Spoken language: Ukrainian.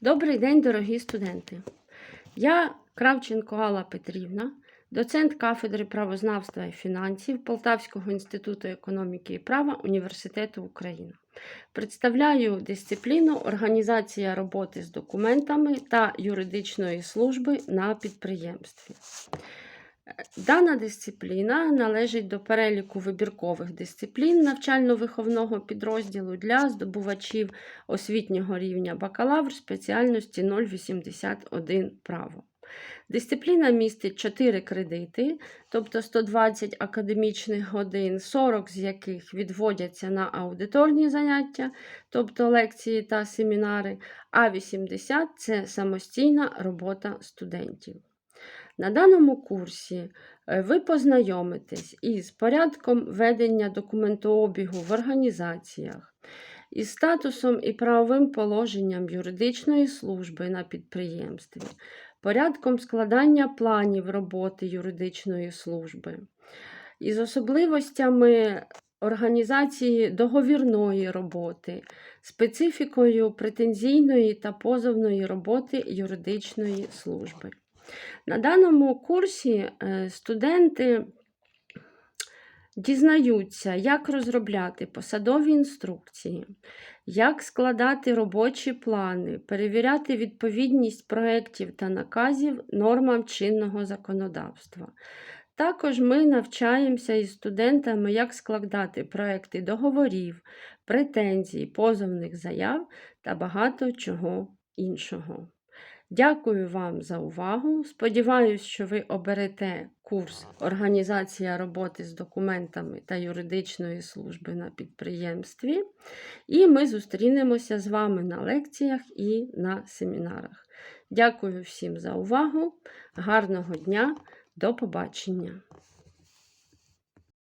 Добрий день, дорогі студенти! Я Кравченко Алла Петрівна, доцент кафедри правознавства і фінансів Полтавського інституту економіки і права Університету України. Представляю дисципліну Організація роботи з документами та юридичної служби на підприємстві. Дана дисципліна належить до переліку вибіркових дисциплін навчально-виховного підрозділу для здобувачів освітнього рівня бакалавр спеціальності 081 право. Дисципліна містить 4 кредити, тобто 120 академічних годин, 40 з яких відводяться на аудиторні заняття, тобто лекції та семінари, а 80 це самостійна робота студентів. На даному курсі е, ви познайомитесь із порядком ведення документообігу в організаціях, із статусом і правовим положенням юридичної служби на підприємстві, порядком складання планів роботи юридичної служби, із особливостями організації договірної роботи, специфікою претензійної та позовної роботи юридичної служби. На даному курсі е, студенти дізнаються, як розробляти посадові інструкції, як складати робочі плани, перевіряти відповідність проєктів та наказів нормам чинного законодавства. Також ми навчаємося із студентами, як складати проекти договорів, претензій, позовних заяв та багато чого іншого. Дякую вам за увагу. Сподіваюсь, що ви оберете курс Організація роботи з документами та юридичної служби на підприємстві. І ми зустрінемося з вами на лекціях і на семінарах. Дякую всім за увагу. Гарного дня, до побачення!